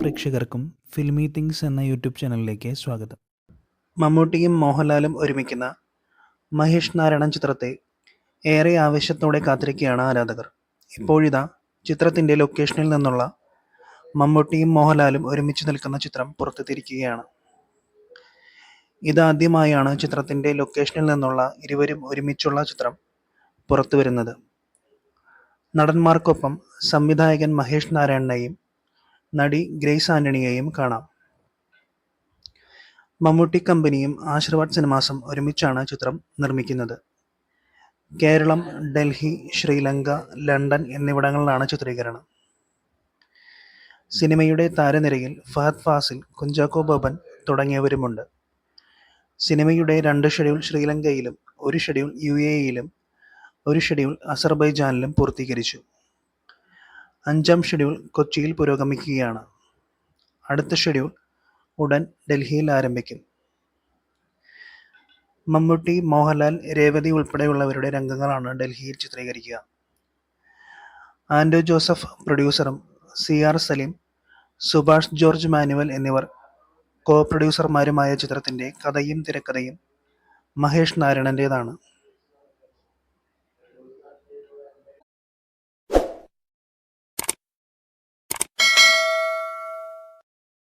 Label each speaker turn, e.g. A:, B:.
A: പ്രേക്ഷകർക്കും filmy things എന്ന YouTube ചാനലിലേക്ക് സ്വാഗതം.
B: മമ്മൂട്ടിയും മോഹൻലാലും ഒരുമിക്കുന്ന മഹേഷ് നാരായണൻ ചിത്രത്തെ ഏറെ ആവേശത്തോടെ കാത്തിരിക്കുകയാണ് ആരാധകർ. ഇപ്പോഴിതാ ചിത്രത്തിന്റെ ലൊക്കേഷനിൽ നിന്നുള്ള മമ്മൂട്ടിയും മോഹൻലാലും ഒരുമിച്ച് നിൽക്കുന്ന ചിത്രം പുറത്തെത്തിയിരിക്കുകയാണ്. ഇതാദ്യമായാണ് ചിത്രത്തിന്റെ ലൊക്കേഷനിൽ നിന്നുള്ള ഇരുവരും ഒരുമിച്ചുള്ള ചിത്രം പുറത്തു വരുന്നത് നടന്മാർക്കൊപ്പം സംവിധായകൻ മഹേഷ് നാരായണനെയും നടി ഗ്രേസ് ആന്റണിയെയും കാണാം. മമ്മൂട്ടി കമ്പനിയും ആശീർവാദ് സിനിമാസും ഒരുമിച്ചാണ് ചിത്രം നിർമ്മിക്കുന്നത്. കേരളം ഡൽഹി ശ്രീലങ്ക ലണ്ടൻ എന്നിവിടങ്ങളിലാണ് ചിത്രീകരണം. സിനിമയുടെ താരനിരയിൽ ഫഹദ് ഫാസിൽ കുഞ്ചാക്കോ ബോബൻ തുടങ്ങിയവരുമുണ്ട്. സിനിമയുടെ രണ്ട് ഷെഡ്യൂൾ ശ്രീലങ്കയിലും ഒരു ഷെഡ്യൂൾ യു എയിലും ഒരു ഷെഡ്യൂൾ അസർബൈജാനിലും പൂർത്തീകരിച്ചു. അഞ്ചാം ഷെഡ്യൂൾ കൊച്ചിയിൽ പുരോഗമിക്കുകയാണ്. അടുത്ത ഷെഡ്യൂൾ ഉടൻ ഡൽഹിയിൽ ആരംഭിക്കും. മമ്മൂട്ടി മോഹൻലാൽ രേവതി ഉൾപ്പെടെയുള്ളവരുടെ രംഗങ്ങളാണ് ഡൽഹിയിൽ ചിത്രീകരിക്കുക. Anto Joseph പ്രൊഡ്യൂസറും C R Saleem Subhash George Manuel എന്നിവർ കോ പ്രൊഡ്യൂസർമാരുമായ ചിത്രത്തിന്റെ കഥയും തിരക്കഥയും മഹേഷ് നാരായണന്റേതാണ്